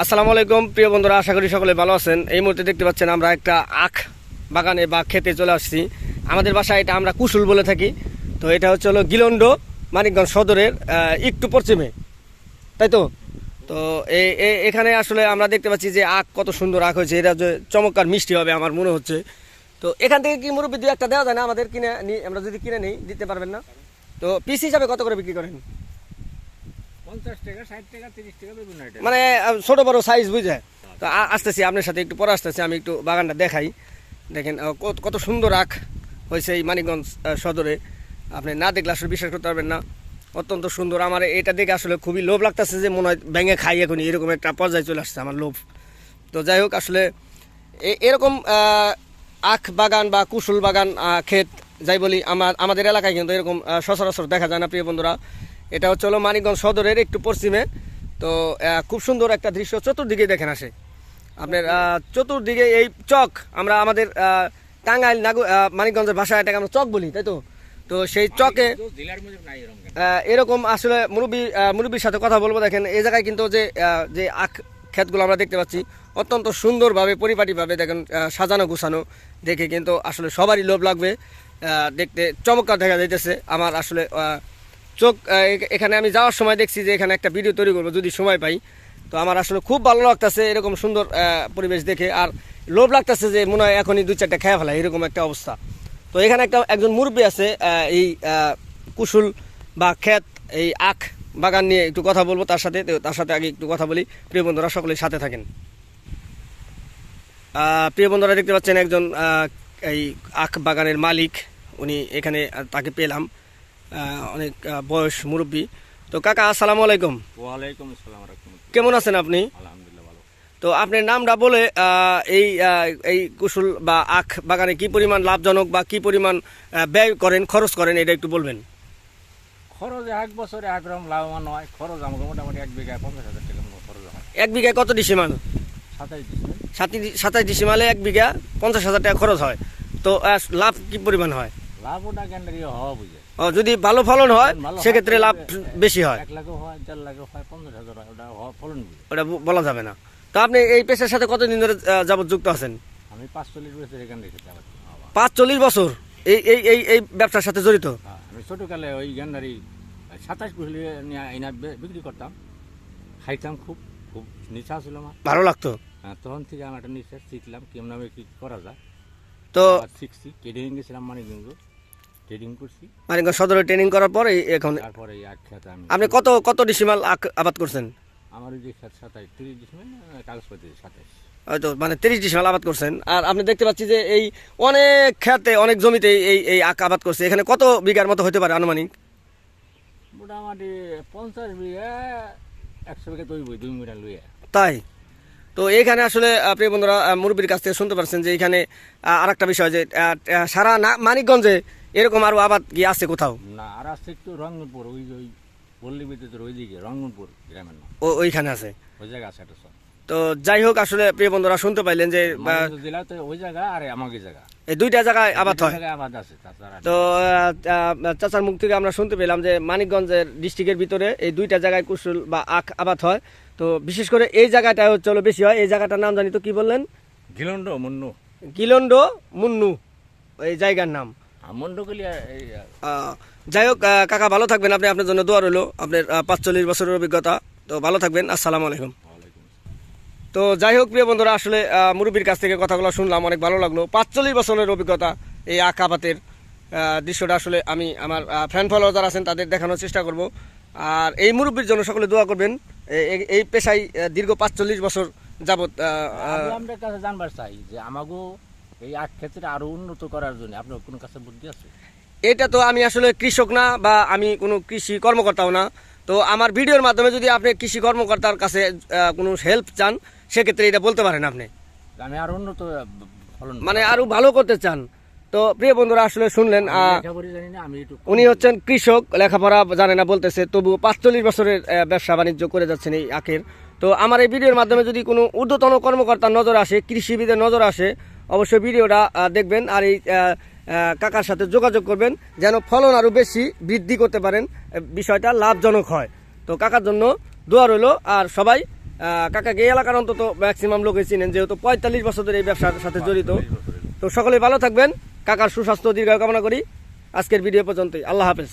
আসসালামু আলাইকুম, প্রিয় বন্ধুরা, আশা করি সকলে ভালো আছেন। এই মুহূর্তে দেখতে পাচ্ছেন আমরা একটা আখ বাগানে বা খেতে চলে আসছি। আমাদের বাসায় এটা আমরা কুশুল বলে থাকি। তো এটা হচ্ছে হলো গিলন্ড মানিকগঞ্জ সদরের একটু পশ্চিমে। তাই তো? তো এখানে আসলে আমরা দেখতে পাচ্ছি যে আখ কত সুন্দর আখ হয়েছে। এটা যে চমৎকার মিষ্টি হবে আমার মনে হচ্ছে। তো এখান থেকে কি মুরব্বী দু একটা দেওয়া যায় না আমাদের কিনে আমরা যদি কিনে নিই, দিতে পারবেন না? তো পিস হিসাবে কত করে বিক্রি করেন পঞ্চাশ টাকা ষাট টাকা তিরিশ টাকা বিভিন্ন আইটেম মানে ছোট বড় সাইজ বুঝে। তো আসতেছি, আপনার সাথে একটু পরে আসতেছি, আমি একটু বাগানটা দেখাই। দেখেন কত- সুন্দর আখ হয়েছে এই মানিকগঞ্জ সদরে। আপনি না দেখলে আসলে বিশ্বাস করতে পারবেন না। অত্যন্ত সুন্দর। আমার এটা দেখে আসলে খুবই লোভ লাগতেছে যে মনে হয় ব্যাঙে খাই এখনই এরকম একটা পর্যায়ে চলে আসছে আমার লোভ। তো যাই হোক, আসলে এরকম আখ বাগান বা কুশুল বাগান ক্ষেত, যাই বলি আমার আমাদের এলাকায় কিন্তু এরকম সচরাচর দেখা যায় না, প্রিয় বন্ধুরা। এটা হচ্ছে হলো মানিকগঞ্জ সদরের একটু পশ্চিমে। তো খুব সুন্দর একটা দৃশ্য চতুর্দিকে দেখেন আসে। আপনার চতুর্দিকে এই চক আমরা আমাদের টাঙ্গাইল নাগু আহ, মানিকগঞ্জের ভাষায় এটাকে আমরা চক বলি তাই তো? তো সেই চকে এরকম আসলে মুরব্বী মুরব্বীর সাথে কথা বলব। দেখেন এই জায়গায় কিন্তু যে যে আখ ক্ষেতগুলো আমরা দেখতে পাচ্ছি অত্যন্ত সুন্দরভাবে পরিপাটিভাবে দেখেন সাজানো গুছানো। দেখে কিন্তু আসলে সবারই লোভ লাগবে দেখতে চমৎকার দেখা যাইতেছে। আমার আসলে চোখ এখানে আমি যাওয়ার সময় দেখছি যে এখানে একটা ভিডিও তৈরি করব, যদি সময় পাই। তো আমার আসলে খুব ভালো লাগতেছে এরকম সুন্দর পরিবেশ দেখে। আর লোভ লাগতেছে যে মনে হয় এখনই দুই চারটা খেয়ে ফেলা এরকম একটা অবস্থা। তো এখানে একটা একজন মুরব্বী আছে এই কুশুল বা ক্ষেত, এই আখ বাগান নিয়ে একটু কথা বলব তার সাথে। তার সাথে আগে একটু কথা বলি। প্রিয় বন্ধুরা, সকলেই সাথে থাকেন। প্রিয় বন্ধুরা, দেখতে পাচ্ছেন একজন এই আখ বাগানের মালিক। উনি এখানে তাকে পেলাম। অনেক বয়স মুরব্বী। তো কাকা আসসালামু আলাইকুম। ওয়ালাইকুম আসসালাম কেমন আছেন আপনি? আলহামদুলিল্লাহ ভালো। তো আপনার নামটা বলে এই এই কুশুল বা আখ বাগানে কি পরিমাণ লাভজনক বা কি পরিমাণ ব্যয় করেন খরচ করেন এটা একটু বলবেন। খরচ এক বছরে একরকম লাভবান হয়। খরচ আমাকে মোটামুটি এক বিঘায় পঞ্চাশ হাজার টাকা খরচ হয়। এক বিঘায় কত ডিসিমাল সাতাইশ ডিসেম্বর সাতি- সাতাশ ডিসিমালে এক বিঘা পঞ্চাশ হাজার টাকা খরচ হয়। তো লাভ কি পরিমাণ হয়? লাভ ওটা ক্যান্ডারি হওয়া বুঝে। যদি ভালো ফলন হয় সেক্ষেত্রে লাভ বেশি হয়। হয় হয় হয় ওটা বলা যাবে না। তো আপনি এই পেশার সাথে কতদিন ধরে যাবত যুক্ত আছেন? আমি পাঁচচল্লিশ বছর এখানে রেখেছি পাঁচ চল্লিশ বছর। এই এই এই এই ব্যবসার সাথে জড়িত? হ্যাঁ, আমি ছোটোকালে ওই গ্যান্ডারি সাতাশ নিয়ে এনে বিক্রি করতাম। খাইতাম খুব খুব নিচা ছিল আমার। ভালো লাগতো? হ্যাঁ, তখন থেকে আমি একটা নিচে শিখলাম কেমন ভাবে কি করা যায়। তো শিখছি ট্রেডিং গেছিলাম মানিকগঞ্জ। ট্রেডিং করছি। মানে সদরে ট্রেনিং করার পরে এখন তারপরে এই এক খেতে আমি আপনি কত কত ডিসিমাল আখ আবাদ করছেন? আমার ওই যে সাতাইশ তিরিশ ডিসেম্বর কাগজপত্র সাতাইশ। হয়তো মানে তিরিশ ডিসিমাল আবাদ করছেন। আর আপনি দেখতে পাচ্ছি যে এই অনেক খেতে অনেক জমিতে এই এই আখ আবাদ করছে। এখানে কত বিঘার মতো হতে পারে আনুমানিক? মোটামুটি পঞ্চাশ বিঘা একশো বিঘা তৈরি দুই মিটার লইয়া। তাই? তো এইখানে আসলে আপনি বন্ধুরা মুরব্বীর কাছ থেকে শুনতে পারছেন যে এখানে আর একটা বিষয় যে সারা মানিকগঞ্জে এরকম আরও আবাদ কি আছে কোথাও? না আর আসছে একটু রঙ্গনপুর ওই ওই পল্লী বিদ্যুতের ওই দিকে রঙ্গনপুর গ্রামের নাম। ও ওইখানে আছে? ওই জায়গা আছে একটা সব। তো যাই হোক আসলে প্রিয় বন্ধুরা শুনতে পাইলেন যে আহ, মানিকগঞ্জ জেলা তো ওই জায়গা আর আমাকে জায়গা। এই দুইটা জায়গায় আবাদ হয়? আছে তো চাচার মুখ থেকে আমরা শুনতে পেলাম যে মানিকগঞ্জের ডিস্ট্রিক্টের ভিতরে এই দুইটা জায়গায় কুশল বা আখ আবাদ হয়। তো বিশেষ করে এই জায়গাটা হচ্ছে হলো বেশি হয়। এই জায়গাটার নাম জানি তো কি বললেন? গিলন্ড মুন্নু। গিলন্ড মুন্নু এই জায়গার নাম। যাই হোক আহ, কাকা ভালো থাকবেন। আপনি আপনার জন্য দোয়া রইল। আপনার পাঁচচল্লিশ বছরের অভিজ্ঞতা। তো ভালো থাকবেন। আসসালামু আলাইকুম। তো যাই হোক প্রিয় বন্ধুরা আসলে মুরব্বীর কাছ থেকে কথাগুলো শুনলাম অনেক ভালো লাগল। পাঁচচল্লিশ বছরের অভিজ্ঞতা এই আকাবাতের দৃশ্যটা আসলে আমি আমার ফ্যান ফলোয়ার যারা আছেন তাদের দেখানোর চেষ্টা করব। আর এই মুরব্বীর জন্য সকলে দোয়া করবেন। এই পেশায় দীর্ঘ পাঁচচল্লিশ বছর কাছে জানবার চাই যে আমাকেও এই আখ ক্ষেত্রে আরও উন্নত করার জন্য। আপনার কোনো কাছে বুদ্ধি আছে? এটা তো আমি আসলে কৃষক না বা আমি কোনো কৃষি কর্মকর্তাও না। তো আমার ভিডিওর মাধ্যমে যদি আপনি কৃষি কর্মকর্তার কাছে কোনো হেল্প চান সেক্ষেত্রে এটা বলতে পারেন আপনি। আমি আরও উন্নত ফলন মানে আরও ভালো করতে চান। তো প্রিয় বন্ধুরা আসলে শুনলেন উনি হচ্ছেন কৃষক লেখাপড়া জানে না বলতেছে তবু পাঁচচল্লিশ বছরের ব্যবসা বাণিজ্য করে যাচ্ছেন এই আখের। তো আমার এই ভিডিওর মাধ্যমে যদি কোনো ঊর্ধ্বতন কর্মকর্তার নজর আসে কৃষিবিদের নজর আসে অবশ্যই ভিডিওটা দেখবেন আর এই কাকার সাথে যোগাযোগ করবেন যেন ফলন আরও বেশি বৃদ্ধি করতে পারেন বিষয়টা লাভজনক হয়। তো কাকার জন্য দোয়া রইল আর সবাই কাকাকে এই এলাকার অন্তত ম্যাক্সিমাম লোকে চিনেন যেহেতু পঁয়তাল্লিশ বছর ধরে এই ব্যবসার সাথে জড়িত। তো সকলে ভালো থাকবেন কাকার সুস্বাস্থ্য দীর্ঘায়ু কামনা করি। আজকের ভিডিও পর্যন্তই। আল্লাহ হাফেজ।